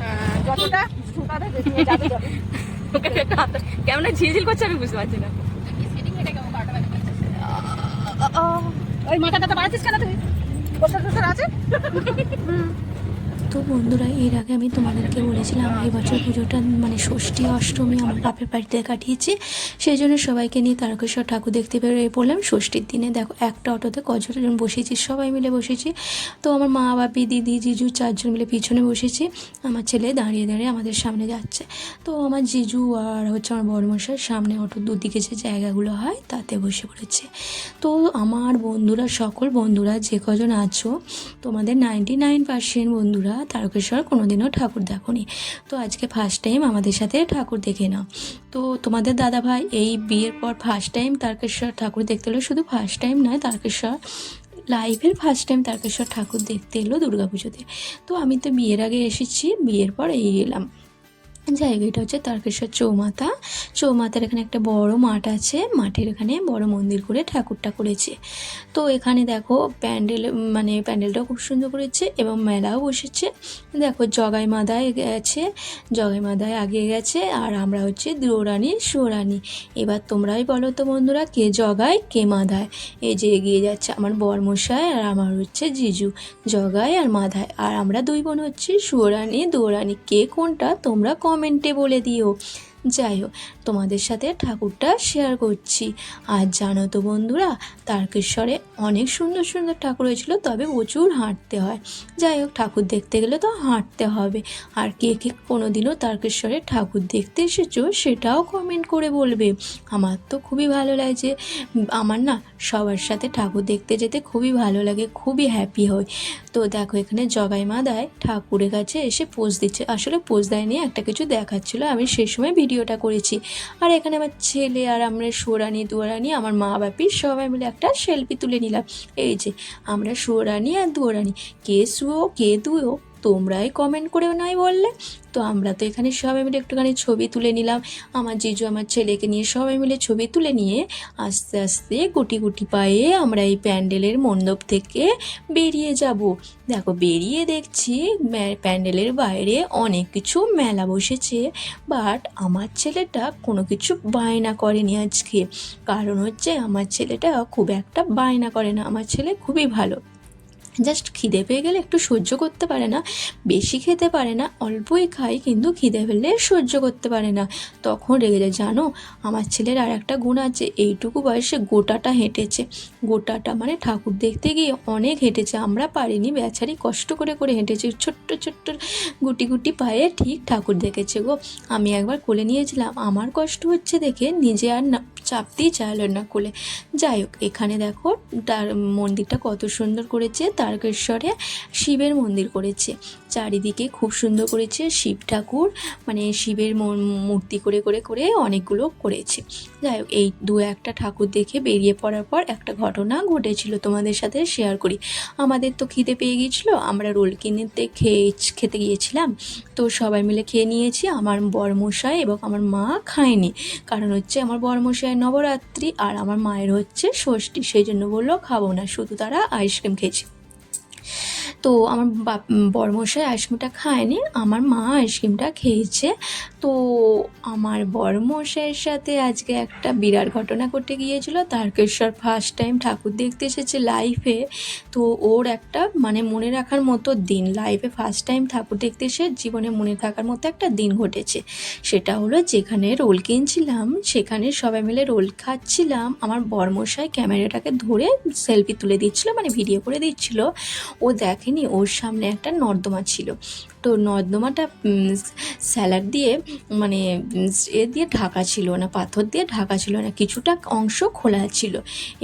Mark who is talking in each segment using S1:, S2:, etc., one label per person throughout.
S1: হ্যাঁ, যতটা
S2: কেমন ঝিলঝিল করছে আমি বুঝতে পারছি না।
S1: ওই মাথাটা বাড়াচ্ছিস কেন তুই? বছর বছর আছে?
S3: তো বন্ধুরা, এর আগে আমি তোমাদেরকে বলেছিলাম, এই বছর পুজোটা মানে ষষ্ঠী, অষ্টমী আমার বাপের বাড়িতে কাটিয়েছি। সেই জন্য সবাইকে নিয়ে তারকেশ্বর ঠাকুর দেখতে বেরিয়ে পড়লাম। ষষ্ঠীর দিনে দেখো, একটা অটোতে কজন বসেছি, সবাই মিলে বসেছি। তো আমার মা, বাপি, দিদি, জিজু চারজন মিলে পিছনে বসেছি। আমার ছেলে দাঁড়িয়ে দাঁড়িয়ে আমাদের সামনে যাচ্ছে। তো আমার জিজু আর হচ্ছে আমার বড়মশাই সামনে অটোর দুদিকে যে জায়গাগুলো হয়, তাতে বসে পড়েছে। তো আমার বন্ধুরা, সকল বন্ধুরা যে কজন আছো, তোমাদের নাইনটি নাইন পার্সেন্ট বন্ধুরা তারকেশ্বর কোনোদিনও ঠাকুর দেখনি। তো আজকে ফার্স্ট টাইম আমাদের সাথে ঠাকুর দেখে নাও। তো তোমাদের দাদা ভাই এই বিয়ের পর ফার্স্ট টাইম তারকেশ্বর ঠাকুর দেখতে এলো। শুধু ফার্স্ট টাইম নয়, তারকেশ্বর লাইভের ফার্স্ট টাইম তারকেশ্বর ঠাকুর দেখতে এলো দুর্গাপুজোতে। তো আমি তো বিয়ের আগে এসেছি, বিয়ের পর এই এলাম। জায়গাটা হচ্ছে তারকেশ্বর চৌমাথা। চৌমাথার এখানে একটা বড় মাঠ আছে। মাঠের এখানে বড় মন্দির করে ঠাকুরটা করেছে। তো এখানে দেখো প্যান্ডেল মানে প্যান্ডেলটাও খুব সুন্দর করেছে এবং মেলাও বসেছে। দেখো জগাই মাদায় গেছে জগাই মাদায় আগে গেছে আর আমরা হচ্ছে দ্রোরানি সুরানি। এবার তোমরাই বলো তো বন্ধুরা, কে জগায়, কে মাধায় এই যে এগিয়ে যাচ্ছে আমার বরমশাই আর আমার হচ্ছে জিজু। জগায় আর মাধায় আর আমরা দুই বোন হচ্ছে সুরানি, দৌরানি। কে কোনটা, তোমরা কমেন্টে বলে দিও যাই হোক তোমাদের সাথে ঠাকুরটা শেয়ার করছি। আর জানো তো বন্ধুরা, তারকেশ্বরে অনেক সুন্দর সুন্দর ঠাকুর হয়েছিল, তবে প্রচুর হাঁটতে হয়। যাই হোক ঠাকুর দেখতে গেলে তো হাঁটতে হবে। আর কে কে কোনোদিনও তারকেশ্বরে ঠাকুর দেখতে এসেছ, সেটাও কমেন্ট করে বলবে। আমার তো খুবই ভালো লাগছে। আমার না সবার সাথে ঠাকুর দেখতে যেতে খুবই ভালো লাগে, খুবই হ্যাপি হই। তো দেখো, এখানে জগাই মাদায় ঠাকুরের কাছে এসে পোজ দিচ্ছে। আসলে পোজ দেয়নি, একটা কিছু দেখাচ্ছিল। আমি সেই সময় ভিডিওটা করেছি। আর এখানে আমার ছেলে আর আমরা সোরানি, দুয়ারানি, আমার মা বাপি সবাই মিলে একটা সেলফি তুলে নিলাম। এই যে, আমরা সোরানি আর দুয়ারানি। কে শুয়ো কে দুয়ো? তোমরাই কমেন্ট করে নাই বললে। তো আমরা তো এখানে সবাই মিলে একটুখানি ছবি তুলে নিলাম। আমার জিজু, আমার ছেলেকে নিয়ে সবাই মিলে ছবি তুলে নিয়ে আস্তে আস্তে গুটি গুটি পায়ে আমরা এই প্যান্ডেলের মণ্ডপ থেকে বেরিয়ে যাব। দেখো, বেরিয়ে দেখছি প্যান্ডেলের বাইরে অনেক কিছু মেলা বসেছে। বাট আমার ছেলেটা কোনো কিছু বায়না করেনি আজকে। কারণ হচ্ছে আমার ছেলেটা খুব একটা বায়না করে না। আমার ছেলে খুবই ভালো। জাস্ট খিদে পেয়ে গেলে একটু সহ্য করতে পারে না। বেশি খেতে পারে না, অল্পই খায় কিন্তু খিদে পেলে সহ্য করতে পারে না। তখন রেগে যায়, জানো, আমার ছেলের আর একটা গুণ আছে, এইটুকু বয়সে গোটাটা হেঁটেছে। গোটাটা মানে ঠাকুর দেখতে গিয়ে অনেক হেঁটেছে, আমরা পারিনি, বেচারি কষ্ট করে করে হেঁটেছে। ছোট্ট ছোট্ট গুটি গুটি পায়ে ঠিক ঠাকুর দেখেছে গো। আমি একবার কোলে নিয়েছিলাম, আমার কষ্ট হচ্ছে দেখে নিজে আর না চাপতেই চাইল না কোলে যাই হোক, এখানে দেখো তার মন্দিরটা কত সুন্দর করেছে, তারকেশ্বরে শিবের মন্দির করেছে। চারিদিকে খুব সুন্দর করেছে শিব ঠাকুর মানে শিবের মূর্তি করে করে করে অনেকগুলো করেছে। যাই হোক, এই দু একটা ঠাকুর দেখে বেরিয়ে পড়ার পর একটা ঘটনা ঘটেছিল তোমাদের সাথে শেয়ার করি। আমাদের তো খিদে পেয়ে গিয়েছিল, আমরা রোল কিনতে খেয়ে, খেতে গিয়েছিলাম। তো সবাই মিলে খেয়ে নিয়েছি, আমার বরমশাই এবং আমার মা খায়নি। কারণ হচ্ছে আমার বরমশাই নবরাত্রি আর আমার মায়ের হচ্ছে ষষ্ঠী, সেই জন্য বলল খাব না, শুধু তারা আইসক্রিম খেয়েছে। তো আমার বরমশাই আইসক্রিমটা খায়নি, আমার মা আইসক্রিমটা খেয়েছে। তো আমার বরমশাইয়ের সাথে আজকে একটা বিরাট ঘটনা ঘটে গিয়েছিল। তারকেশ্বর ফার্স্ট টাইম ঠাকুর দেখতে এসেছে লাইফে তো ওর একটা মানে মনে রাখার মতো দিন। লাইফে ফার্স্ট টাইম ঠাকুর দেখতে এসে জীবনে মনে থাকার মতো একটা দিন ঘটেছে। সেটা হলো যেখানে রোল কিনছিলাম, সেখানে সবাই মিলে রোল খাচ্ছিলাম। আমার বরমশাই ক্যামেরাটাকে ধরে সেলফি তুলে দিচ্ছিল মানে ভিডিও করে দিচ্ছিল। ও দেখেনি ওর সামনে একটা নর্দমা ছিল। তো নর্দমাটা স্যালাড দিয়ে মানে এ দিয়ে ঢাকা ছিল না, পাথর দিয়ে ঢাকা ছিল না, কিছুটা অংশ খোলা ছিল।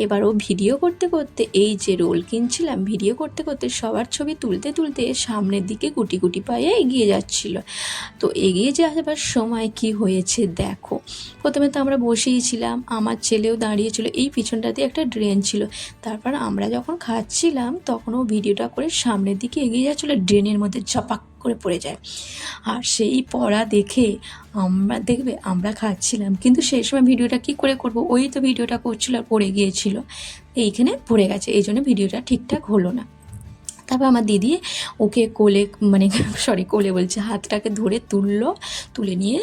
S3: এবার ও ভিডিও করতে করতে, এই যে রোল কিনছিলাম, ভিডিও করতে করতে সবার ছবি তুলতে তুলতে সামনের দিকে গুটি গুটি পায়ে এগিয়ে যাচ্ছিল। তো এগিয়ে যাবার সময় কি হয়েছে দেখো। প্রথমে তো আমরা বসেই ছিলাম আমার ছেলেও দাঁড়িয়েছিল, এই পিছনটাতে একটা ড্রেন ছিল। তারপর আমরা যখন খাচ্ছিলাম, তখন ও ভিডিওটা করে সামনের দিকে এগিয়ে যাচ্ছিল, ড্রেনের মধ্যে ঝপাক করে পড়ে যায়। আর সেই পড়া দেখে আমরা, দেখবে আমরা খাচ্ছিলাম। কিন্তু সেই সময় ভিডিওটা কি করে করব? ওই তো ভিডিওটা করছিল আর পড়ে গিয়েছিল। এইখানে পড়ে গেছে। এই জন্য ভিডিওটা ঠিকঠাক হলো না। তারপর আমার দিদি ওকে কোলে মানে সরি কোলে বলছে, হাতটাকে ধরে তুললো, তুলে নিয়ে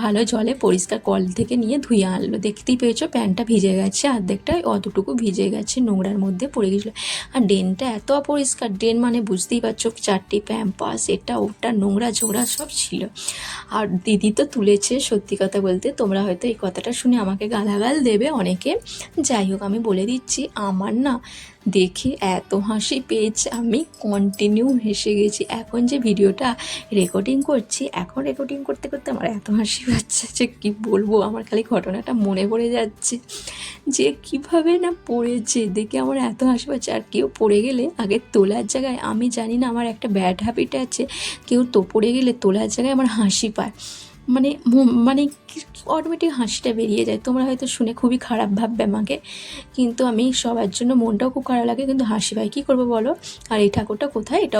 S3: ভালো জলে পরিষ্কার কল থেকে নিয়ে ধুয়ে আনলো। দেখতেই পেয়েছ প্যান্টটা ভিজে গেছে অর্ধেকটা অতটুকু ভিজে গেছে, নোংরার মধ্যে পড়ে গেছিল। আর ড্রেনটা এত অপরিষ্কার, ড্রেন মানে বুঝতেই পারছ, চারটি প্যাম্পাস, এটা, ওটা, নোংরা, ঝোড়া, সব ছিল। আর দিদি তো তুলেছে, সত্যি কথা বলতে, তোমরা হয়তো এই কথাটা শুনে আমাকে গালাগাল দেবে অনেকে। যাই হোক, আমি বলে দিচ্ছি, আমার না দেখে এত হাসি পেয়েছে আমি। কন্টিনিউ হেসে গেছি। এখন যে ভিডিওটা রেকর্ডিং করছি, এখন রেকর্ডিং করতে করতে আমার এত হাসি পাচ্ছে যে কী বলব, আমার খালি ঘটনাটা মনে পড়ে যাচ্ছে। যে কীভাবে না পড়েছে, দেখে আমার এত হাসি পাচ্ছে। আর কেউ পড়ে গেলে আগে তোলার জায়গায়, আমি জানি না আমার একটা ব্যাড হ্যাবিট আছে, কেউ তো পড়ে গেলে তোলার জায়গায় আমার হাসি পায়। মানে মানে অটোমেটিক হাসিটা বেরিয়ে যায়। তোমরা হয়তো শুনে খুবই খারাপ ভাববে আমাকে। কিন্তু আমি সবার জন্য মনটাও খুব খারাপ লাগে। কিন্তু হাসি ভাই, কী করব বলো? আর এই ঠাকুরটা কোথায়? এটা